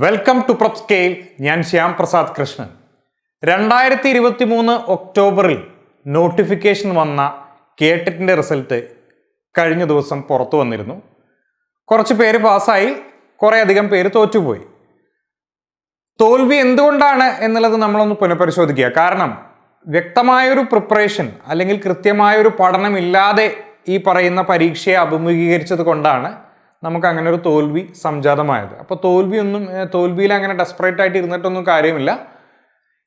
Welcome to prep scale ഞാൻ ശ്യാം പ്രസാദ് കൃഷ്ണൻ. രണ്ടായിരത്തി ഇരുപത്തി മൂന്ന് ഒക്ടോബറിൽ നോട്ടിഫിക്കേഷൻ വന്ന കേട്ടിന്റെ റിസൾട്ട് കഴിഞ്ഞ ദിവസം പുറത്തു വന്നിരുന്നു. കുറച്ച് പേര് പാസ്സായി കുറേ അധികം പേര് തോറ്റുപോയി. തോൽവി എന്തുകൊണ്ടാണ് എന്നുള്ളത് നമ്മളൊന്ന് പുനഃപരിശോധിക്കുക. കാരണം വ്യക്തമായൊരു പ്രിപ്പറേഷൻ അല്ലെങ്കിൽ കൃത്യമായൊരു പഠനമില്ലാതെ ഈ പറയുന്ന പരീക്ഷയെ അഭിമുഖീകരിച്ചത് കൊണ്ടാണ് നമുക്ക് അങ്ങനെ ഒരു തോൽവി സംജാതമായത്. അപ്പോൾ തോൽവിയൊന്നും തോൽവിയിൽ അങ്ങനെ ഡെസ്പറേറ്റ് ആയിട്ട് ഇരുന്നിട്ടൊന്നും കാര്യമില്ല.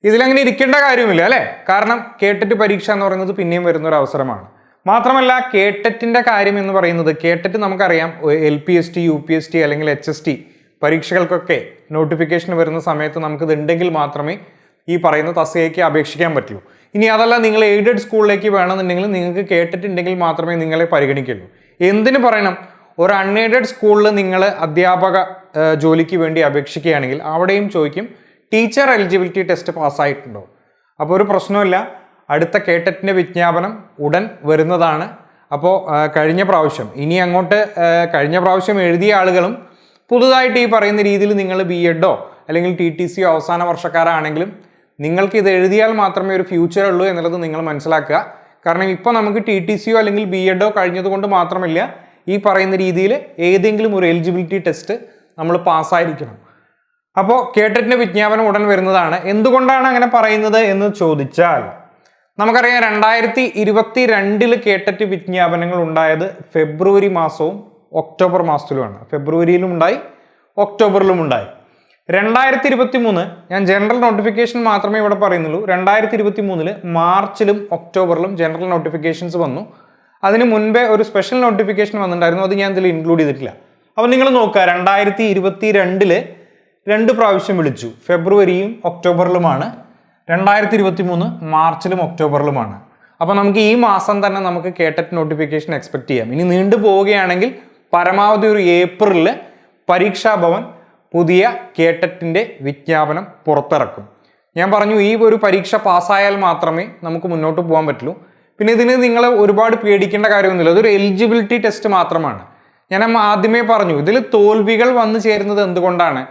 ഇതിലങ്ങനെ ഇരിക്കേണ്ട കാര്യമില്ല അല്ലേ? കാരണം കേട്ടറ്റ് പരീക്ഷ എന്ന് പറയുന്നത് പിന്നെയും വരുന്ന ഒരു അവസരമാണ്. മാത്രമല്ല കേട്ടറ്റിന്റെ കാര്യം എന്ന് പറയുന്നത് കേട്ടറ്റ് നമുക്കറിയാം L P S T U P S T അല്ലെങ്കിൽ എച്ച് എസ് ടി പരീക്ഷകൾക്കൊക്കെ നോട്ടിഫിക്കേഷൻ വരുന്ന സമയത്ത് നമുക്കിത് ഉണ്ടെങ്കിൽ മാത്രമേ ഈ പറയുന്ന തസ്തികയ്ക്ക് അപേക്ഷിക്കാൻ പറ്റുള്ളൂ ഇനി അതല്ല നിങ്ങൾ എയ്ഡഡ് സ്കൂളിലേക്ക് വേണമെന്നുണ്ടെങ്കിൽ നിങ്ങൾക്ക് കേട്ടിട്ടുണ്ടെങ്കിൽ മാത്രമേ നിങ്ങളെ പരിഗണിക്കുള്ളൂ. എന്തിനു പറയണം? ഒരു അൺഎയ്ഡഡ് സ്കൂളിൽ നിങ്ങൾ അധ്യാപക ജോലിക്ക് വേണ്ടി അപേക്ഷിക്കുകയാണെങ്കിൽ അവിടെയും ചോദിക്കും ടീച്ചർ എലിജിബിലിറ്റി ടെസ്റ്റ് പാസ്സായിട്ടുണ്ടോ? അപ്പോൾ ഒരു പ്രശ്നമില്ല അടുത്ത കേട്ടറ്റിന്റെ വിജ്ഞാപനം ഉടൻ വരുന്നതാണ്. അപ്പോൾ കഴിഞ്ഞ പ്രാവശ്യം ഇനി അങ്ങോട്ട് കഴിഞ്ഞ പ്രാവശ്യം എഴുതിയ ആളുകളും പുതുതായിട്ട് ഈ പറയുന്ന രീതിയിൽ നിങ്ങൾ ബി എഡോ അല്ലെങ്കിൽ ടി ടി സിയോ അവസാന വർഷക്കാരാണെങ്കിലും നിങ്ങൾക്ക് ഇത് എഴുതിയാൽ മാത്രമേ ഒരു ഫ്യൂച്ചർ ഉള്ളൂ എന്നുള്ളത് നിങ്ങൾ മനസ്സിലാക്കുക. കാരണം ഇപ്പോൾ നമുക്ക് ടി ടി സിയോ അല്ലെങ്കിൽ ബി എഡോ കഴിഞ്ഞതുകൊണ്ട് മാത്രമല്ല ഈ പറയുന്ന രീതിയിൽ ഏതെങ്കിലും ഒരു എലിജിബിലിറ്റി ടെസ്റ്റ് നമ്മൾ പാസ്സായിരിക്കണം. അപ്പോൾ കേട്ടറ്റിന്റെ വിജ്ഞാപനം ഉടൻ വരുന്നതാണ്. എന്തുകൊണ്ടാണ് അങ്ങനെ പറയുന്നത് എന്ന് ചോദിച്ചാൽ നമുക്കറിയാം രണ്ടായിരത്തി ഇരുപത്തി രണ്ടിൽ കേട്ടറ്റ് വിജ്ഞാപനങ്ങൾ ഉണ്ടായത് ഫെബ്രുവരി മാസവും ഒക്ടോബർ മാസത്തിലുമാണ്. ഫെബ്രുവരിയിലും ഉണ്ടായി ഒക്ടോബറിലും ഉണ്ടായി. രണ്ടായിരത്തി ഇരുപത്തി മൂന്ന് ഞാൻ ജനറൽ നോട്ടിഫിക്കേഷൻ മാത്രമേ ഇവിടെ പറയുന്നുള്ളൂ. രണ്ടായിരത്തി ഇരുപത്തി മൂന്നിൽ മാർച്ചിലും ഒക്ടോബറിലും ജനറൽ നോട്ടിഫിക്കേഷൻസ് വന്നു. അതിന് മുൻപേ ഒരു സ്പെഷ്യൽ നോട്ടിഫിക്കേഷൻ വന്നിട്ടുണ്ടായിരുന്നു. അത് ഞാൻ ഇതിൽ ഇൻക്ലൂഡ് ചെയ്തിട്ടില്ല. അപ്പോൾ നിങ്ങൾ നോക്കുക രണ്ടായിരത്തി ഇരുപത്തി രണ്ടിൽ രണ്ട് പ്രാവശ്യം വിളിച്ചു. ഫെബ്രുവരിയും ഒക്ടോബറിലുമാണ്. രണ്ടായിരത്തി ഇരുപത്തി മൂന്ന് മാർച്ചിലും ഒക്ടോബറിലുമാണ്. അപ്പോൾ നമുക്ക് ഈ മാസം തന്നെ നമുക്ക് കേട്ടറ്റ് നോട്ടിഫിക്കേഷൻ എക്സ്പെക്ട് ചെയ്യാം. ഇനി നീണ്ടു പോവുകയാണെങ്കിൽ പരമാവധി ഒരു ഏപ്രിലിൽ പരീക്ഷാഭവൻ പുതിയ കേട്ടറ്റിന്റെ വിജ്ഞാപനം പുറത്തിറക്കും. ഞാൻ പറഞ്ഞു ഈ ഒരു പരീക്ഷ പാസ്സായാൽ മാത്രമേ നമുക്ക് മുന്നോട്ട് പോകാൻ പറ്റുള്ളൂ. പിന്നെ ഇതിന് നിങ്ങൾ ഒരുപാട് പേടിക്കേണ്ട കാര്യമൊന്നുമില്ല. അതൊരു എലിജിബിലിറ്റി ടെസ്റ്റ് മാത്രമാണ്. ഞാൻ ആദ്യമേ പറഞ്ഞു ഇതിൽ തോൽവികൾ വന്നു ചേരുന്നത് എന്തുകൊണ്ടാണ്?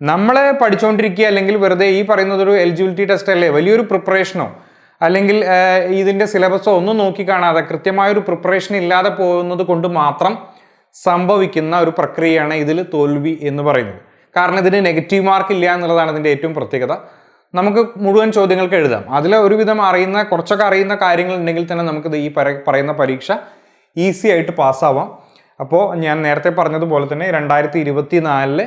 നമ്മൾ പഠിച്ചുകൊണ്ടിരിക്കുക അല്ലെങ്കിൽ വെറുതെ ഈ പറയുന്നത് ഒരു എലിജിബിലിറ്റി ടെസ്റ്റ് അല്ലേ? വലിയൊരു പ്രിപ്പറേഷനോ അല്ലെങ്കിൽ ഇതിന്റെ സിലബസോ ഒന്നും നോക്കി കാണാതെ കൃത്യമായൊരു പ്രിപ്പറേഷൻ ഇല്ലാതെ പോകുന്നത് കൊണ്ട് മാത്രം സംഭവിക്കുന്ന ഒരു പ്രക്രിയയാണ് ഇതിൽ തോൽവി എന്ന് പറയുന്നത്. കാരണം ഇതിന് നെഗറ്റീവ് മാർക്ക് ഇല്ല എന്നുള്ളതാണ് ഇതിന്റെ ഏറ്റവും പ്രത്യേകത. നമുക്ക് മുഴുവൻ ചോദ്യങ്ങൾക്ക് എഴുതാം. അതിൽ ഒരുവിധം അറിയുന്ന കുറച്ചൊക്കെ അറിയുന്ന കാര്യങ്ങൾ ഉണ്ടെങ്കിൽ തന്നെ നമുക്കിത് ഈ പറയുന്ന പരീക്ഷ ഈസി ആയിട്ട് പാസ്സാവാം. അപ്പോൾ ഞാൻ നേരത്തെ പറഞ്ഞതുപോലെ തന്നെ രണ്ടായിരത്തി ഇരുപത്തി നാലിൽ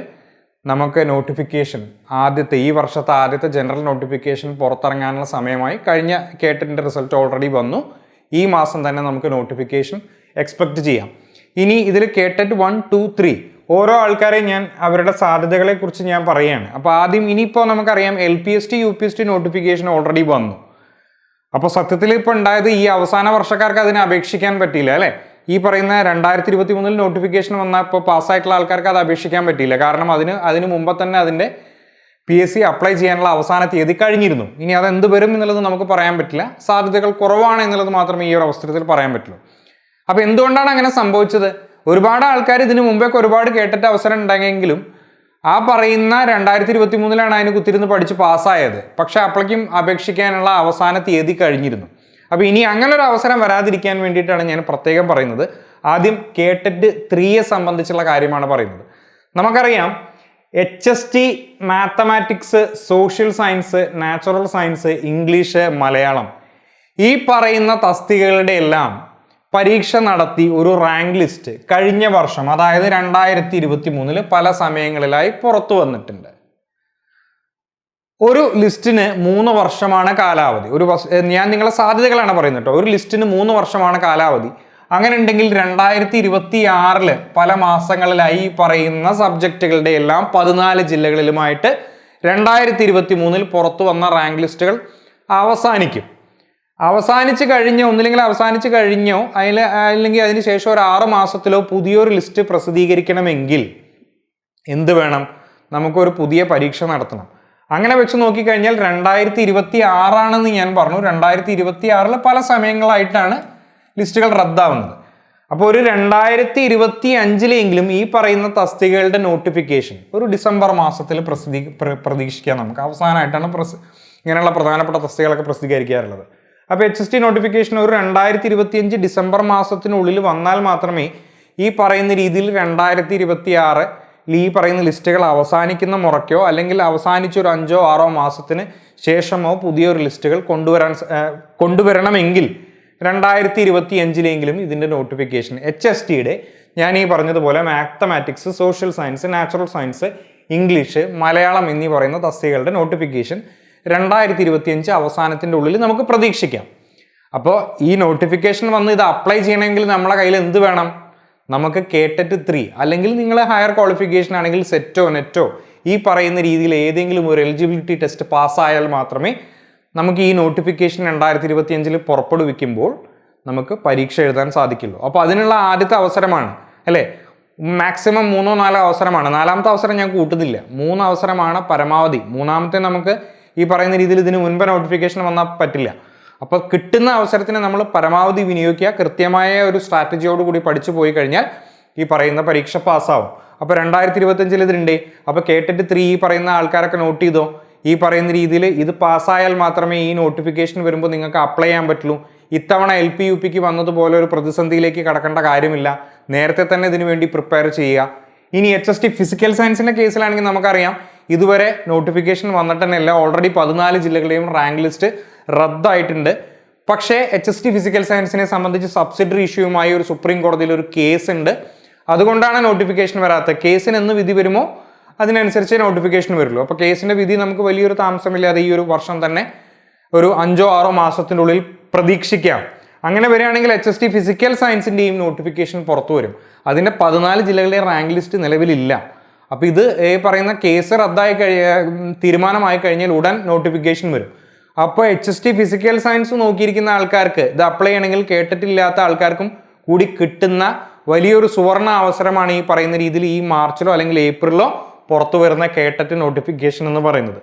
നമുക്ക് നോട്ടിഫിക്കേഷൻ ആദ്യത്തെ ഈ വർഷത്തെ ആദ്യത്തെ ജനറൽ നോട്ടിഫിക്കേഷൻ പുറത്തിറങ്ങാനുള്ള സമയമായി കഴിഞ്ഞ കേട്ടിന്റെ റിസൾട്ട് ഓൾറെഡി വന്നു. ഈ മാസം തന്നെ നമുക്ക് നോട്ടിഫിക്കേഷൻ എക്സ്പെക്റ്റ് ചെയ്യാം. ഇനി ഇതിൽ കേട്ടറ്റ് വൺ ടു ത്രീ ഓരോ ആൾക്കാരെയും ഞാൻ അവരുടെ സാധ്യതകളെ കുറിച്ച് ഞാൻ പറയുകയാണ്. അപ്പോൾ ആദ്യം ഇനിയിപ്പോൾ നമുക്കറിയാം L P S T U P S T notification already വന്നു. അപ്പോൾ സത്യത്തിൽ ഇപ്പോൾ ഉണ്ടായത് ഈ അവസാന വർഷക്കാർക്ക് അതിനെ അപേക്ഷിക്കാൻ പറ്റിയില്ല അല്ലേ? ഈ പറയുന്ന രണ്ടായിരത്തി ഇരുപത്തി മൂന്നിൽ നോട്ടിഫിക്കേഷൻ വന്നപ്പോൾ പാസ്സായിട്ടുള്ള ആൾക്കാർക്ക് അത് അപേക്ഷിക്കാൻ പറ്റിയില്ല. കാരണം അതിന് അതിന് മുമ്പ് തന്നെ അതിന്റെ പി എസ് സി അപ്ലൈ ചെയ്യാനുള്ള അവസാന തീയതി കഴിഞ്ഞിരുന്നു. ഇനി അത് എന്ത് വരും എന്നുള്ളത് നമുക്ക് പറയാൻ പറ്റില്ല. സാധ്യതകൾ കുറവാണ് എന്നുള്ളത് മാത്രമേ ഈ ഒരു അവസരത്തിൽ പറയാൻ പറ്റുള്ളൂ. അപ്പോൾ എന്തുകൊണ്ടാണ് അങ്ങനെ സംഭവിച്ചത്? ഒരുപാട് ആൾക്കാർ ഇതിന് മുമ്പേക്ക് ഒരുപാട് കേട്ടിട്ട് അവസരം ഉണ്ടെങ്കിലും ആ പറയുന്ന രണ്ടായിരത്തി ഇരുപത്തി മൂന്നിലാണ് അതിന് കുത്തിരുന്ന് പഠിച്ച് പാസ്സായത്. പക്ഷെ അപ്പോഴേക്കും അപേക്ഷിക്കാനുള്ള അവസാന തീയതി കഴിഞ്ഞിരുന്നു. അപ്പോൾ ഇനി അങ്ങനെ ഒരു അവസരം വരാതിരിക്കാൻ വേണ്ടിയിട്ടാണ് ഞാൻ പ്രത്യേകം പറയുന്നത്. ആദ്യം കേട്ടിട്ട് ത്രീയെ സംബന്ധിച്ചുള്ള കാര്യമാണ് പറയുന്നത്. നമുക്കറിയാം H S T mathematics social science natural science English Malayalam ഈ പറയുന്ന തസ്തികകളുടെ എല്ലാം പരീക്ഷ നടത്തി ഒരു റാങ്ക് ലിസ്റ്റ് കഴിഞ്ഞ വർഷം അതായത് രണ്ടായിരത്തി ഇരുപത്തി മൂന്നിൽ പല സമയങ്ങളിലായി പുറത്തു വന്നിട്ടുണ്ട്. ഒരു ലിസ്റ്റിന് മൂന്ന് വർഷമാണ് കാലാവധി. ഒരു ഞാൻ നിങ്ങളെ സാധ്യതകളാണ് പറയുന്നത് കേട്ടോ. ഒരു ലിസ്റ്റിന് മൂന്ന് വർഷമാണ് കാലാവധി. അങ്ങനെ ഉണ്ടെങ്കിൽ രണ്ടായിരത്തി ഇരുപത്തി ആറിൽ പല മാസങ്ങളിലായി പറയുന്ന സബ്ജക്റ്റുകളുടെ എല്ലാം പതിനാല് ജില്ലകളിലുമായിട്ട് രണ്ടായിരത്തി ഇരുപത്തി മൂന്നിൽ പുറത്തു വന്ന റാങ്ക് ലിസ്റ്റുകൾ അവസാനിക്കും. അവസാനിച്ച് കഴിഞ്ഞോ ഒന്നില്ലെങ്കിൽ അവസാനിച്ച് കഴിഞ്ഞോ അതിൽ അല്ലെങ്കിൽ അതിന് ശേഷം ഒരു ആറ് മാസത്തിലോ പുതിയൊരു ലിസ്റ്റ് പ്രസിദ്ധീകരിക്കണമെങ്കിൽ എന്ത് വേണം? നമുക്കൊരു പുതിയ പരീക്ഷ നടത്തണം. അങ്ങനെ വെച്ച് നോക്കിക്കഴിഞ്ഞാൽ രണ്ടായിരത്തി ഇരുപത്തി ആറാണെന്ന് ഞാൻ പറഞ്ഞു. രണ്ടായിരത്തി ഇരുപത്തി ആറിൽ പല സമയങ്ങളായിട്ടാണ് ലിസ്റ്റുകൾ റദ്ദാവുന്നത്. അപ്പോൾ ഒരു രണ്ടായിരത്തി ഇരുപത്തി അഞ്ചിലെങ്കിലും ഈ പറയുന്ന തസ്തികകളുടെ നോട്ടിഫിക്കേഷൻ ഒരു ഡിസംബർ മാസത്തിൽ പ്രസിദ്ധീ പ്ര- പ്രതീക്ഷിക്കാം നമുക്ക്. അവസാനമായിട്ടാണ് പ്രസ് ഇങ്ങനെയുള്ള പ്രധാനപ്പെട്ട തസ്തികകളൊക്കെ പ്രസിദ്ധീകരിക്കാറുള്ളത്. അപ്പോൾ എച്ച് എസ് ടി നോട്ടിഫിക്കേഷൻ ഒരു രണ്ടായിരത്തി ഇരുപത്തിയഞ്ച് ഡിസംബർ മാസത്തിനുള്ളിൽ വന്നാൽ മാത്രമേ ഈ പറയുന്ന രീതിയിൽ രണ്ടായിരത്തി ഇരുപത്തി ആറ് ഈ പറയുന്ന ലിസ്റ്റുകൾ അവസാനിക്കുന്ന മുറയ്ക്കോ അല്ലെങ്കിൽ അവസാനിച്ച ഒരു അഞ്ചോ ആറോ മാസത്തിന് ശേഷമോ പുതിയൊരു ലിസ്റ്റുകൾ കൊണ്ടുവരാൻ കൊണ്ടുവരണമെങ്കിൽ രണ്ടായിരത്തി ഇരുപത്തി അഞ്ചിലെങ്കിലും ഇതിന്റെ നോട്ടിഫിക്കേഷൻ എച്ച് എസ് ടിയുടെ ഞാൻ ഈ പറഞ്ഞതുപോലെ mathematics social science natural science English Malayalam എന്നീ പറയുന്ന തസ്തികകളുടെ നോട്ടിഫിക്കേഷൻ രണ്ടായിരത്തി ഇരുപത്തി അഞ്ച് അവസാനത്തിന്റെ ഉള്ളിൽ നമുക്ക് പ്രതീക്ഷിക്കാം. അപ്പോൾ ഈ നോട്ടിഫിക്കേഷൻ വന്ന് ഇത് അപ്ലൈ ചെയ്യണമെങ്കിൽ നമ്മളെ കയ്യിൽ എന്ത് വേണം? നമുക്ക് കേട്ടറ്റ് ത്രീ അല്ലെങ്കിൽ നിങ്ങൾ ഹയർ ക്വാളിഫിക്കേഷൻ ആണെങ്കിൽ സെറ്റോ നെറ്റോ ഈ പറയുന്ന രീതിയിൽ ഏതെങ്കിലും ഒരു എലിജിബിലിറ്റി ടെസ്റ്റ് പാസ്സായാൽ മാത്രമേ നമുക്ക് ഈ നോട്ടിഫിക്കേഷൻ രണ്ടായിരത്തി ഇരുപത്തി അഞ്ചിൽ പുറപ്പെടുവിക്കുമ്പോൾ നമുക്ക് പരീക്ഷ എഴുതാൻ സാധിക്കുള്ളൂ. അപ്പോൾ അതിനുള്ള ആദ്യത്തെ അവസരമാണ് അല്ലേ? മാക്സിമം മൂന്നോ നാലോ അവസരമാണ്. നാലാമത്തെ അവസരം ഞാൻ കൂട്ടുന്നില്ല. മൂന്ന് അവസരമാണ് പരമാവധി. മൂന്നാമത്തെ നമുക്ക് ഈ പറയുന്ന രീതിയിൽ ഇതിന് മുൻപ് നോട്ടിഫിക്കേഷൻ വന്നാൽ പറ്റില്ല. അപ്പോൾ കിട്ടുന്ന അവസരത്തിന് നമ്മൾ പരമാവധി വിനിയോഗിക്കുക. കൃത്യമായ ഒരു സ്ട്രാറ്റജിയോട് കൂടി പഠിച്ചു പോയി കഴിഞ്ഞാൽ ഈ പറയുന്ന പരീക്ഷ പാസ്സാവും അപ്പോൾ രണ്ടായിരത്തി ഇരുപത്തഞ്ചിൽ ഇതിലുണ്ട്. അപ്പോൾ കേട്ടിട്ട് ത്രീ ഈ പറയുന്ന ആൾക്കാരൊക്കെ നോട്ട് ചെയ്തോ? ഈ പറയുന്ന രീതിയിൽ ഇത് പാസ്സായാൽ മാത്രമേ ഈ നോട്ടിഫിക്കേഷൻ വരുമ്പോൾ നിങ്ങൾക്ക് അപ്ലൈ ചെയ്യാൻ പറ്റുള്ളൂ. ഇത്തവണ എൽ പി യു പിക്ക് വന്നതുപോലെ ഒരു പ്രതിസന്ധിയിലേക്ക് കടക്കേണ്ട കാര്യമില്ല. നേരത്തെ തന്നെ ഇതിനു വേണ്ടി പ്രിപ്പയർ ചെയ്യുക. ഇനി എച്ച് എസ് ടി ഫിസിക്കൽ സയൻസിന്റെ കേസിലാണെങ്കിൽ നമുക്കറിയാം. ഇതുവരെ നോട്ടിഫിക്കേഷൻ വന്നിട്ട് തന്നെയല്ല ഓൾറെഡി പതിനാല് ജില്ലകളെയും റാങ്ക് ലിസ്റ്റ് റദ്ദായിട്ടുണ്ട്. പക്ഷേ എച്ച് എസ് ടി ഫിസിക്കൽ സയൻസിനെ സംബന്ധിച്ച് സബ്സിഡറി ഇഷ്യൂവുമായി ഒരു സുപ്രീം കോടതിയിൽ ഒരു കേസ് ഉണ്ട്. അതുകൊണ്ടാണ് നോട്ടിഫിക്കേഷൻ വരാത്തത്. കേസിന് എന്ന് വിധി വരുമോ? അതിനനുസരിച്ച് നോട്ടിഫിക്കേഷൻ വരുള്ളൂ. അപ്പോൾ കേസിന്റെ വിധി നമുക്ക് വലിയൊരു താമസമില്ലാതെ ഈ ഒരു വർഷം തന്നെ ഒരു അഞ്ചോ ആറോ മാസത്തിന്റെ ഉള്ളിൽ പ്രതീക്ഷിക്കാം. അങ്ങനെ വരികയാണെങ്കിൽ എച്ച് എസ് ടി ഫിസിക്കൽ സയൻസിന്റെയും നോട്ടിഫിക്കേഷൻ പുറത്തു വരും. അതിന്റെ പതിനാല് ജില്ലകളിലെ റാങ്ക് ലിസ്റ്റ് നിലവിലില്ല. അപ്പോൾ ഇത് ഈ പറയുന്ന കേസ് റദ്ദായി കഴിയ തീരുമാനമായി കഴിഞ്ഞാൽ ഉടൻ നോട്ടിഫിക്കേഷൻ വരും. അപ്പോൾ H S T physical science നോക്കിയിരിക്കുന്ന ആൾക്കാർക്ക് ഇത് അപ്ലൈ ചെയ്യണമെങ്കിൽ കേട്ടിട്ടില്ലാത്ത ആൾക്കാർക്കും കൂടി കിട്ടുന്ന വലിയൊരു സുവർണ അവസരമാണ് ഈ പറയുന്ന രീതിയിൽ ഈ മാർച്ചിലോ അല്ലെങ്കിൽ ഏപ്രിലോ പുറത്തു വരുന്ന കേട്ടറ്റ് നോട്ടിഫിക്കേഷൻ എന്ന് പറയുന്നത്.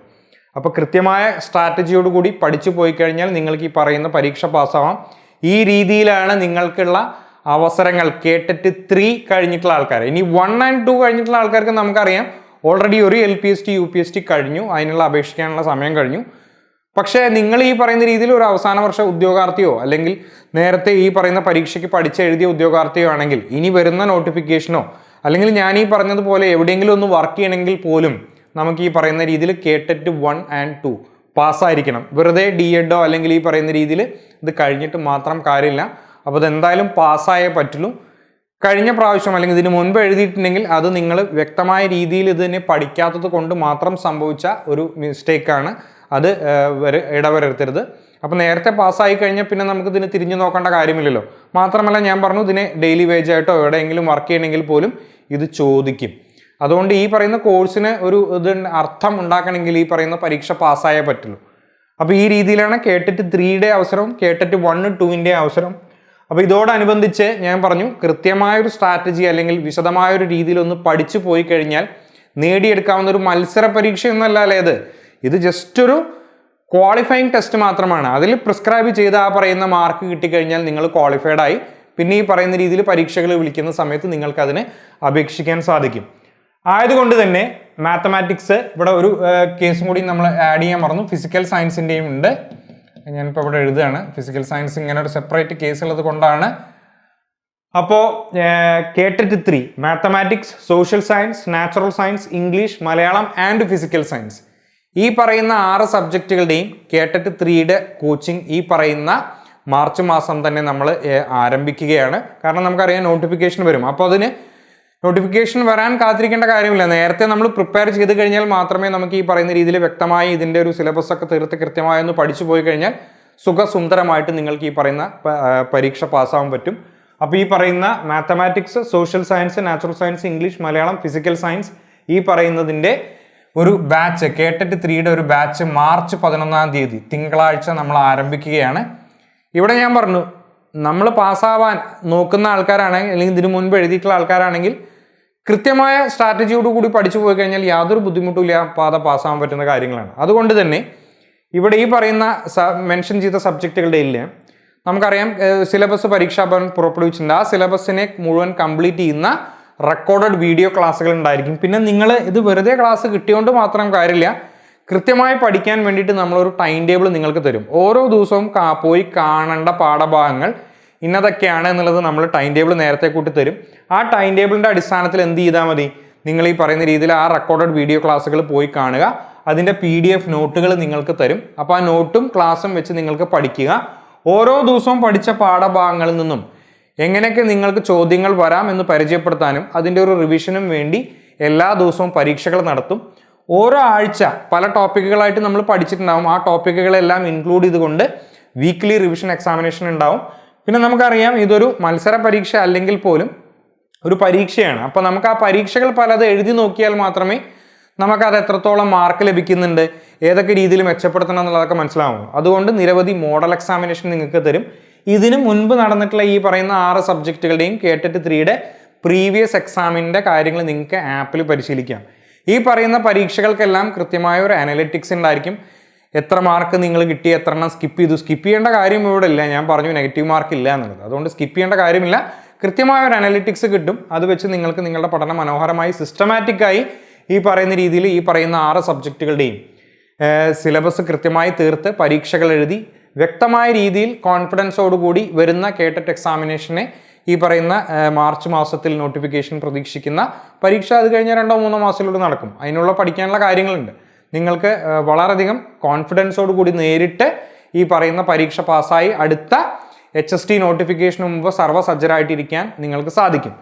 അപ്പോൾ കൃത്യമായ സ്ട്രാറ്റജിയോട് കൂടി പഠിച്ചു പോയി കഴിഞ്ഞാൽ നിങ്ങൾക്ക് ഈ പറയുന്ന പരീക്ഷ പാസ്സാവാം ഈ രീതിയിലാണ് നിങ്ങൾക്കുള്ള അവസരങ്ങൾ കേട്ടിട്ട് ത്രീ കഴിഞ്ഞിട്ടുള്ള ആൾക്കാർ ഇനി വൺ ആൻഡ് ടു കഴിഞ്ഞിട്ടുള്ള ആൾക്കാർക്ക് നമുക്കറിയാം ഓൾറെഡി ഒരു L P S T U P S T കഴിഞ്ഞു. അതിനുള്ള അപേക്ഷിക്കാനുള്ള സമയം കഴിഞ്ഞു. പക്ഷേ നിങ്ങൾ ഈ പറയുന്ന രീതിയിൽ ഒരു അവസാന വർഷ ഉദ്യോഗാർത്ഥിയോ അല്ലെങ്കിൽ നേരത്തെ ഈ പറയുന്ന പരീക്ഷയ്ക്ക് പഠിച്ചെഴുതിയ ഉദ്യോഗാർത്ഥിയോ ആണെങ്കിൽ ഇനി വരുന്ന നോട്ടിഫിക്കേഷനോ അല്ലെങ്കിൽ ഞാൻ ഈ പറഞ്ഞതുപോലെ എവിടെയെങ്കിലും ഒന്ന് വർക്ക് ചെയ്യണമെങ്കിൽ പോലും നമുക്ക് ഈ പറയുന്ന രീതിയിൽ കേട്ടറ്റ് വൺ ആൻഡ് ടു പാസ്സായിരിക്കണം വെറുതെ ഡി എഡോ അല്ലെങ്കിൽ ഈ പറയുന്ന രീതിയിൽ ഇത് കഴിഞ്ഞിട്ട് മാത്രം കാര്യമില്ല. അപ്പോൾ അതെന്തായാലും പാസ്സായേ പറ്റുള്ളൂ. കഴിഞ്ഞ പ്രാവശ്യം അല്ലെങ്കിൽ ഇതിന് മുൻപ് എഴുതിയിട്ടുണ്ടെങ്കിൽ അത് നിങ്ങൾ വ്യക്തമായ രീതിയിൽ ഇതിനെ പഠിക്കാത്തത് കൊണ്ട് മാത്രം സംഭവിച്ച ഒരു മിസ്റ്റേക്കാണ് അത് ഇടവരുത്തരുത്. അപ്പോൾ നേരത്തെ പാസ്സായി കഴിഞ്ഞാൽ പിന്നെ നമുക്ക് ഇതിന് തിരിഞ്ഞു നോക്കേണ്ട കാര്യമില്ലല്ലോ. മാത്രമല്ല ഞാൻ പറഞ്ഞു ഇതിനെ ഡെയിലി വേജ് ആയിട്ടോ എവിടെയെങ്കിലും വർക്ക് ചെയ്യണമെങ്കിൽ പോലും ഇത് ചോദിക്കും. അതുകൊണ്ട് ഈ പറയുന്ന കോഴ്സിന് ഒരു ഇത് അർത്ഥം ഉണ്ടാക്കണമെങ്കിൽ ഈ പറയുന്ന പരീക്ഷ പാസ്സായേ പറ്റുള്ളൂ. അപ്പോൾ ഈ രീതിയിലാണ് കേട്ടിട്ട് ത്രീയുടെ അവസരം കേട്ടിട്ട് വൺ ടുവിന്റെ അവസരം അപ്പോൾ ഇതോടനുബന്ധിച്ച് ഞാൻ പറഞ്ഞു കൃത്യമായൊരു സ്ട്രാറ്റജി അല്ലെങ്കിൽ വിശദമായൊരു രീതിയിലൊന്ന് പഠിച്ചു പോയി കഴിഞ്ഞാൽ നേടിയെടുക്കാവുന്ന ഒരു മത്സര പരീക്ഷയൊന്നുമല്ല അല്ലേ ഇത്? ഇത് ജസ്റ്റ് ഒരു ക്വാളിഫയിങ് ടെസ്റ്റ് മാത്രമാണ്. അതിൽ പ്രിസ്ക്രൈബ് ചെയ്ത് ആ പറയുന്ന മാർക്ക് കിട്ടിക്കഴിഞ്ഞാൽ നിങ്ങൾ ക്വാളിഫൈഡ് ആയി. പിന്നെ ഈ പറയുന്ന രീതിയിൽ പരീക്ഷകൾ വിളിക്കുന്ന സമയത്ത് നിങ്ങൾക്ക് അതിന് അപേക്ഷിക്കാൻ സാധിക്കും. ആയതുകൊണ്ട് തന്നെ മാത്തമാറ്റിക്സ് ഇവിടെ ഒരു കേസും കൂടി നമ്മൾ ആഡ് ചെയ്യാൻ മറന്നു. ഫിസിക്കൽ സയൻസിന്റെയും ഉണ്ട്. ഞാനിപ്പോൾ ഇവിടെ എഴുതുകയാണ്. ഫിസിക്കൽ സയൻസ് ഇങ്ങനെ ഒരു സെപ്പറേറ്റ് കേസ് ഉള്ളത് കൊണ്ടാണ്. അപ്പോൾ കേട്ടിട്ട് three mathematics social science natural science English Malayalam and physical science ഈ പറയുന്ന ആറ് സബ്ജക്റ്റുകളുടെയും കേട്ടിട്ട് ത്രീയുടെ കോച്ചിങ് ഈ പറയുന്ന മാർച്ച് മാസം തന്നെ നമ്മൾ ആരംഭിക്കുകയാണ്. കാരണം നമുക്കറിയാം നോട്ടിഫിക്കേഷൻ വരും. അപ്പോൾ അതിന് നോട്ടിഫിക്കേഷൻ വരാൻ കാത്തിരിക്കേണ്ട കാര്യമില്ല. നേരത്തെ നമ്മൾ പ്രിപ്പയർ ചെയ്ത് കഴിഞ്ഞാൽ മാത്രമേ നമുക്ക് ഈ പറയുന്ന രീതിയിൽ വ്യക്തമായി ഇതിന്റെ ഒരു സിലബസ് ഒക്കെ തീർത്ത് കൃത്യമായി ഒന്ന് പഠിച്ചു പോയി കഴിഞ്ഞാൽ സുഖസുന്ദരമായിട്ട് നിങ്ങൾക്ക് ഈ പറയുന്ന പരീക്ഷ പാസ്സാവാൻ പറ്റും. അപ്പോൾ ഈ പറയുന്ന mathematics social science natural science English Malayalam physical science ഈ പറയുന്നതിന്റെ ഒരു ബാച്ച് കേട്ടിട്ട് ത്രീയുടെ ഒരു ബാച്ച് മാർച്ച് പതിനൊന്നാം തീയതി തിങ്കളാഴ്ച നമ്മൾ ആരംഭിക്കുകയാണ്. ഇവിടെ ഞാൻ പറഞ്ഞു നമ്മൾ പാസ്സാവാൻ നോക്കുന്ന ആൾക്കാരാണെങ്കിൽ അല്ലെങ്കിൽ ഇതിനു മുൻപ് എഴുതിയിട്ടുള്ള ആൾക്കാരാണെങ്കിൽ കൃത്യമായ സ്ട്രാറ്റജിയോട് കൂടി പഠിച്ചു പോയി കഴിഞ്ഞാൽ യാതൊരു ബുദ്ധിമുട്ടും പാത പാസ്സാകാൻ പറ്റുന്ന കാര്യങ്ങളാണ്. അതുകൊണ്ട് തന്നെ ഇവിടെ ഈ പറയുന്ന മെൻഷൻ ചെയ്ത സബ്ജക്റ്റുകളുടെ ഇല്ല. നമുക്കറിയാം സിലബസ് പരീക്ഷാ ഭവൻ പുറപ്പെടുവിച്ചിട്ടുണ്ട്. ആ സിലബസിനെ മുഴുവൻ കംപ്ലീറ്റ് ചെയ്യുന്ന റെക്കോർഡഡ് വീഡിയോ ക്ലാസ്സുകൾ ഉണ്ടായിരിക്കും. പിന്നെ നിങ്ങൾ ഇത് വെറുതെ ക്ലാസ് കിട്ടിയോണ്ട് മാത്രം കാര്യമില്ല. കൃത്യമായി പഠിക്കാൻ വേണ്ടിയിട്ട് നമ്മളൊരു ടൈം ടേബിൾ നിങ്ങൾക്ക് തരും. ഓരോ ദിവസവും പോയി കാണേണ്ട പാഠഭാഗങ്ങൾ ഇന്നതൊക്കെയാണ് എന്നുള്ളത് നമ്മൾ ടൈം ടേബിൾ നേരത്തെ കൂട്ടി തരും ആ ടൈം ടേബിളിന്റെ അടിസ്ഥാനത്തിൽ എന്ത് ചെയ്താൽ മതി? നിങ്ങൾ ഈ പറയുന്ന രീതിയിൽ ആ റെക്കോർഡഡ് വീഡിയോ ക്ലാസ്സുകൾ പോയി കാണുക. അതിന്റെ പി ഡി എഫ് നോട്ടുകൾ നിങ്ങൾക്ക് തരും. അപ്പോൾ ആ നോട്ടും ക്ലാസ്സും വെച്ച് നിങ്ങൾക്ക് പഠിക്കുക. ഓരോ ദിവസവും പഠിച്ച പാഠഭാഗങ്ങളിൽ നിന്നും എങ്ങനെയൊക്കെ നിങ്ങൾക്ക് ചോദ്യങ്ങൾ വരാം എന്ന് പരിചയപ്പെടുത്താനും അതിന്റെ ഒരു റിവിഷനും വേണ്ടി എല്ലാ ദിവസവും പരീക്ഷകൾ നടത്തും. ഓരോ ആഴ്ച പല ടോപ്പിക്കുകളായിട്ട് നമ്മൾ പഠിച്ചിട്ടുണ്ടാവും. ആ ടോപ്പിക്കുകളെല്ലാം ഇൻക്ലൂഡ് ചെയ്തുകൊണ്ട് വീക്ക്ലി റിവിഷൻ എക്സാമിനേഷൻ ഉണ്ടാവും. പിന്നെ നമുക്കറിയാം ഇതൊരു മത്സര പരീക്ഷ അല്ലെങ്കിൽ പോലും ഒരു പരീക്ഷയാണ്. അപ്പോൾ നമുക്ക് ആ പരീക്ഷകൾ പലത് എഴുതി നോക്കിയാൽ മാത്രമേ നമുക്കത് എത്രത്തോളം മാർക്ക് ലഭിക്കുന്നുണ്ട് ഏതൊക്കെ രീതിയിൽ മെച്ചപ്പെടുത്തണം എന്നുള്ളതൊക്കെ മനസ്സിലാവും. അതുകൊണ്ട് നിരവധി മോഡൽ എക്സാമിനേഷൻ നിങ്ങൾക്ക് തരും. ഇതിനു മുൻപ് നടന്നിട്ടുള്ള ഈ പറയുന്ന ആറ് സബ്ജക്റ്റുകളുടെയും കേട്ടിട്ട് ത്രീയുടെ പ്രീവിയസ് എക്സാമിന്റെ കാര്യങ്ങൾ നിങ്ങൾക്ക് ആപ്പിൽ പരിശീലിക്കാം. ഈ പറയുന്ന പരീക്ഷകൾക്കെല്ലാം കൃത്യമായ ഒരു അനലിറ്റിക്സ് ഉണ്ടായിരിക്കും. എത്ര മാർക്ക് നിങ്ങൾ കിട്ടി എത്ര എണ്ണം സ്കിപ്പ് ചെയ്തു. സ്കിപ്പ് ചെയ്യേണ്ട കാര്യം ഇവിടെ ഇല്ല. ഞാൻ പറഞ്ഞു നെഗറ്റീവ് മാർക്ക് ഇല്ല എന്നുള്ളത്. അതുകൊണ്ട് സ്കിപ്പ് ചെയ്യേണ്ട കാര്യമില്ല. കൃത്യമായ ഒരു അനലിറ്റിക്സ് കിട്ടും. അത് വെച്ച് നിങ്ങൾക്ക് നിങ്ങളുടെ പഠനം മനോഹരമായി സിസ്റ്റമാറ്റിക്കായി ഈ പറയുന്ന രീതിയിൽ ഈ പറയുന്ന ആറ് സബ്ജക്റ്റുകളുടെയും സിലബസ് കൃത്യമായി തീർത്ത് പരീക്ഷകൾ എഴുതി വ്യക്തമായ രീതിയിൽ കോൺഫിഡൻസോടുകൂടി വരുന്ന കേട്ടറ്റ് എക്സാമിനേഷനെ ഈ പറയുന്ന മാർച്ച് മാസത്തിൽ നോട്ടിഫിക്കേഷൻ പ്രതീക്ഷിക്കുന്ന പരീക്ഷ അത് കഴിഞ്ഞാൽ രണ്ടോ മൂന്നോ മാസത്തിലൂടെ നടക്കും. അതിനുള്ള പഠിക്കാനുള്ള കാര്യങ്ങളുണ്ട്. നിങ്ങൾക്ക് വളരെയധികം കോൺഫിഡൻസോട് കൂടി നേരിട്ട് ഈ പറയുന്ന പരീക്ഷ പാസ്സായി അടുത്ത എച്ച് എസ് ടി നോട്ടിഫിക്കേഷന് മുമ്പ് സർവസജ്ജരായിട്ടിരിക്കാൻ നിങ്ങൾക്ക് സാധിക്കും.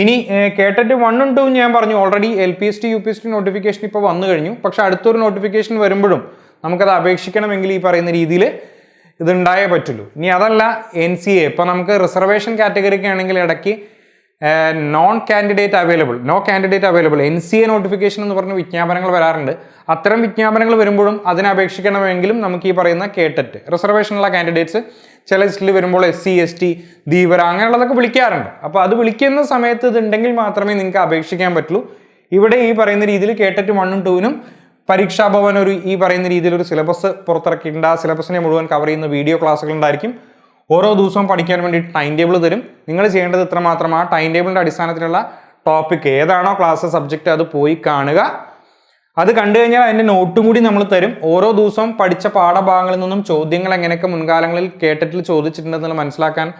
ഇനി കേട്ടിട്ട് വണ്ണും ടൂവും ഞാൻ പറഞ്ഞു. Already L P S T U P S T notification ഇപ്പോൾ വന്നു കഴിഞ്ഞു. പക്ഷേ അടുത്തൊരു നോട്ടിഫിക്കേഷൻ വരുമ്പോഴും നമുക്കത് അപേക്ഷിക്കണമെങ്കിൽ ഈ പറയുന്ന രീതിയിൽ ഇതുണ്ടായേ പറ്റുള്ളൂ. ഇനി അതല്ല എൻ സി എ ഇപ്പോൾ നമുക്ക് റിസർവേഷൻ കാറ്റഗറിക്ക് ആണെങ്കിൽ ഇടയ്ക്ക് non candidate available no candidate available N C A notification എന്ന് പറഞ്ഞ വിജ്ഞാപനങ്ങൾ വരാറുണ്ട്. അത്തരം വിജ്ഞാപനങ്ങൾ വരുമ്പോഴും അതിനപേക്ഷിക്കണമെങ്കിലും നമുക്ക് ഈ പറയുന്ന കേട്ടറ്റ് റിസർവേഷനുള്ള കാൻഡിഡേറ്റ്സ് ചില ലിസ്റ്റിൽ വരുമ്പോൾ S C S T Dheevara അങ്ങനെയുള്ളതൊക്കെ വിളിക്കാറുണ്ട്. അപ്പോൾ അത് വിളിക്കുന്ന സമയത്ത് ഇതുണ്ടെങ്കിൽ മാത്രമേ നിങ്ങൾക്ക് അപേക്ഷിക്കാൻ പറ്റുള്ളൂ. ഇവിടെ ഈ പറയുന്ന രീതിയിൽ കേട്ടറ്റ് വണ്ണും ടൂവിനും പരീക്ഷാഭവൻ ഒരു ഈ പറയുന്ന രീതിയിൽ ഒരു സിലബസ് പുറത്തിറക്കിയിട്ടുണ്ട്. ആ സിലബസിനെ മുഴുവൻ കവർ ചെയ്യുന്ന വീഡിയോ ക്ലാസ്സുകൾ ഉണ്ടായിരിക്കും. ഓരോ ദിവസവും പഠിക്കാൻ വേണ്ടി ടൈം ടേബിൾ തരും. നിങ്ങൾ ചെയ്യേണ്ടത് ഇത്ര മാത്രം. ആ ടൈം ടേബിളിന്റെ അടിസ്ഥാനത്തിലുള്ള ടോപ്പിക് ഏതാണോ ക്ലാസ് സബ്ജക്റ്റ് അത് പോയി കാണുക. അത് കണ്ടു കഴിഞ്ഞാൽ അതിന്റെ നോട്ടും കൂടി നമ്മൾ തരും. ഓരോ ദിവസവും പഠിച്ച പാഠഭാഗങ്ങളിൽ നിന്നും ചോദ്യങ്ങൾ എങ്ങനെയൊക്കെ മുൻകാലങ്ങളിൽ കേട്ടിട്ട് ചോദിച്ചിട്ടുണ്ടെന്ന് മനസ്സിലാക്കാൻ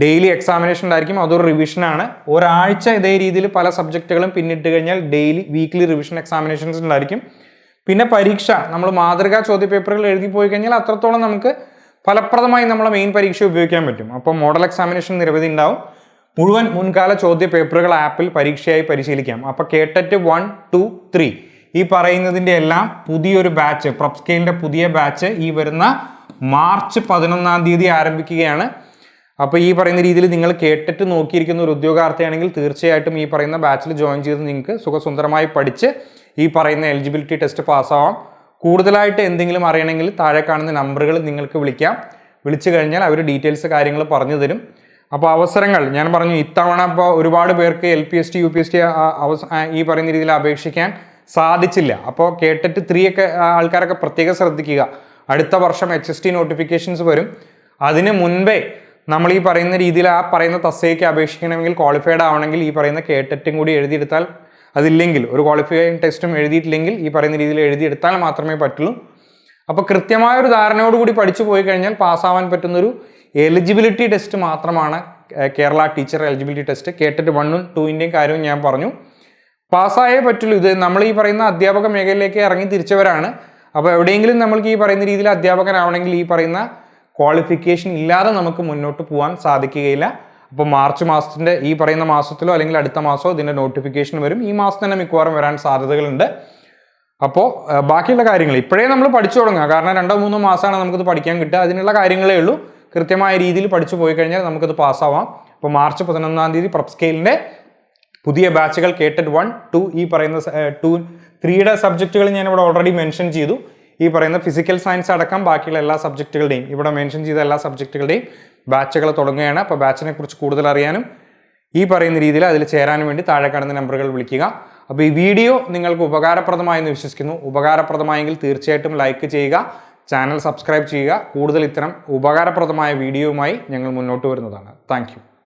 ഡെയിലി എക്സാമിനേഷൻ ഉണ്ടായിരിക്കും. അതൊരു റിവിഷനാണ് ഒരാഴ്ച ഇതേ രീതിയിൽ പല സബ്ജക്റ്റുകളും പിന്നിട്ട് കഴിഞ്ഞാൽ ഡെയിലി വീക്ക്ലി റിവിഷൻ എക്സാമിനേഷൻസ് ഉണ്ടായിരിക്കും. പിന്നെ പരീക്ഷ. നമ്മൾ മാതൃകാ ചോദ്യപേപ്പറുകൾ എഴുതി പോയി കഴിഞ്ഞാൽ അത്രത്തോളം നമുക്ക് ഫലപ്രദമായി നമ്മളെ മെയിൻ പരീക്ഷ ഉപയോഗിക്കാൻ പറ്റും. അപ്പോൾ മോഡൽ എക്സാമിനേഷൻ നിരവധി ഉണ്ടാവും. മുഴുവൻ മുൻകാല ചോദ്യ പേപ്പറുകൾ ആപ്പിൽ പരീക്ഷയായി പരിശീലിക്കാം. അപ്പോൾ കേട്ടറ്റ് വൺ ടു ത്രീ ഈ പറയുന്നതിന്റെ എല്ലാം പുതിയൊരു ബാച്ച് പ്രൊപ്സ്കെയിലിന്റെ പുതിയ ബാച്ച് ഈ വരുന്ന മാർച്ച് പതിനൊന്നാം തീയതി ആരംഭിക്കുകയാണ്. അപ്പോൾ ഈ പറയുന്ന രീതിയിൽ നിങ്ങൾ കേട്ടിട്ട് നോക്കിയിരിക്കുന്ന ഒരു ഉദ്യോഗാർത്ഥിയാണെങ്കിൽ തീർച്ചയായിട്ടും ഈ പറയുന്ന ബാച്ചിൽ ജോയിൻ ചെയ്ത് നിങ്ങൾക്ക് സുഖസുന്ദരമായി പഠിച്ച് ഈ പറയുന്ന എലിജിബിലിറ്റി ടെസ്റ്റ് പാസ്സാവാം കൂടുതലായിട്ട് എന്തെങ്കിലും അറിയണമെങ്കിൽ താഴെ കാണുന്ന നമ്പറുകൾ നിങ്ങൾക്ക് വിളിക്കാം. വിളിച്ചു കഴിഞ്ഞാൽ അവർ ഡീറ്റെയിൽസ് കാര്യങ്ങൾ പറഞ്ഞു തരും. അപ്പോൾ അവസരങ്ങൾ ഞാൻ പറഞ്ഞു ഇത്തവണ ഇപ്പോൾ ഒരുപാട് പേർക്ക് L P S T U P S T ഈ പറയുന്ന രീതിയിൽ അപേക്ഷിക്കാൻ സാധിച്ചില്ല. അപ്പോൾ കേട്ടിട്ട് ത്രീ ഒക്കെ ആൾക്കാരൊക്കെ പ്രത്യേകം ശ്രദ്ധിക്കുക. അടുത്ത വർഷം എച്ച് എസ് ടി നോട്ടിഫിക്കേഷൻസ് വരും. അതിന് മുൻപേ നമ്മൾ ഈ പറയുന്ന രീതിയിൽ ആ പറയുന്ന തസ്സയ്ക്ക് അപേക്ഷിക്കണമെങ്കിൽ ക്വാളിഫൈഡ് ആവണമെങ്കിൽ ഈ പറയുന്ന കേട്ടറ്റും കൂടി എഴുതിയെടുത്താൽ അതില്ലെങ്കിൽ ഒരു ക്വാളിഫൈ ടെസ്റ്റും എഴുതിയിട്ടില്ലെങ്കിൽ ഈ പറയുന്ന രീതിയിൽ എഴുതിയെടുത്താൽ മാത്രമേ പറ്റുള്ളൂ. അപ്പോൾ കൃത്യമായ ഒരു ധാരണയോടുകൂടി പഠിച്ചു പോയി കഴിഞ്ഞാൽ പാസ്സാവാൻ പറ്റുന്നൊരു എലിജിബിലിറ്റി ടെസ്റ്റ് മാത്രമാണ് കേരള ടീച്ചർ എലിജിബിലിറ്റി ടെസ്റ്റ് കേട്ടിട്ട് വണ്ണും ടൂവിന്റെയും കാര്യവും ഞാൻ പറഞ്ഞു. പാസ്സായേ പറ്റുള്ളൂ. ഇത് നമ്മൾ ഈ പറയുന്ന അധ്യാപക മേഖലയിലേക്ക് ഇറങ്ങി തിരിച്ചവരാണ്. അപ്പോൾ എവിടെയെങ്കിലും നമ്മൾക്ക് ഈ പറയുന്ന രീതിയിൽ അധ്യാപകനാവണമെങ്കിൽ ഈ പറയുന്ന ക്വാളിഫിക്കേഷൻ ഇല്ലാതെ നമുക്ക് മുന്നോട്ട് പോകാൻ സാധിക്കുകയില്ല. അപ്പോൾ മാർച്ച് മാസത്തിന്റെ ഈ പറയുന്ന മാസത്തിലോ അല്ലെങ്കിൽ അടുത്ത മാസമോ ഇതിന്റെ നോട്ടിഫിക്കേഷൻ വരും. ഈ മാസം തന്നെ മിക്കവാറും വരാൻ സാധ്യതകളുണ്ട്. അപ്പോൾ ബാക്കിയുള്ള കാര്യങ്ങൾ. ഇപ്പോഴേ നമ്മൾ പഠിച്ചു തുടങ്ങുക. കാരണം രണ്ടോ മൂന്നോ മാസമാണ് നമുക്കിത് പഠിക്കാൻ കിട്ടുക. അതിനുള്ള കാര്യങ്ങളേ ഉള്ളൂ. കൃത്യമായ രീതിയിൽ പഠിച്ചു പോയി കഴിഞ്ഞാൽ നമുക്കിത് പാസ്സാവാം. അപ്പോൾ മാർച്ച് പതിനൊന്നാം തീയതി പ്രപ് സ്കെയിലിന്റെ പുതിയ ബാച്ചുകൾ കേട്ടഡ് വൺ ടു ഈ പറയുന്ന ടു ത്രീയുടെ സബ്ജക്റ്റുകൾ ഞാനിവിടെ ഓൾറെഡി മെൻഷൻ ചെയ്തു. ഈ പറയുന്ന ഫിസിക്കൽ സയൻസ് അടക്കം ബാക്കിയുള്ള എല്ലാ സബ്ജക്റ്റുകളുടെയും ഇവിടെ മെൻഷൻ ചെയ്ത എല്ലാ സബ്ജക്റ്റുകളുടെയും ബാച്ചുകൾ തുടങ്ങുകയാണ്. അപ്പോൾ ബാച്ചിനെ കുറിച്ച് കൂടുതൽ അറിയാനും ഈ പറയുന്ന രീതിയിൽ അതിൽ ചേരാനും വേണ്ടി താഴെ കാണുന്ന നമ്പറുകൾ വിളിക്കുക. അപ്പോൾ ഈ വീഡിയോ നിങ്ങൾക്ക് ഉപകാരപ്രദമായെന്ന് വിശ്വസിക്കുന്നു. ഉപകാരപ്രദമായെങ്കിൽ തീർച്ചയായിട്ടും ലൈക്ക് ചെയ്യുക ചാനൽ സബ്സ്ക്രൈബ് ചെയ്യുക. കൂടുതൽ ഇത്തരം ഉപകാരപ്രദമായ വീഡിയോയുമായി ഞങ്ങൾ മുന്നോട്ട് വരുന്നതാണ്. താങ്ക്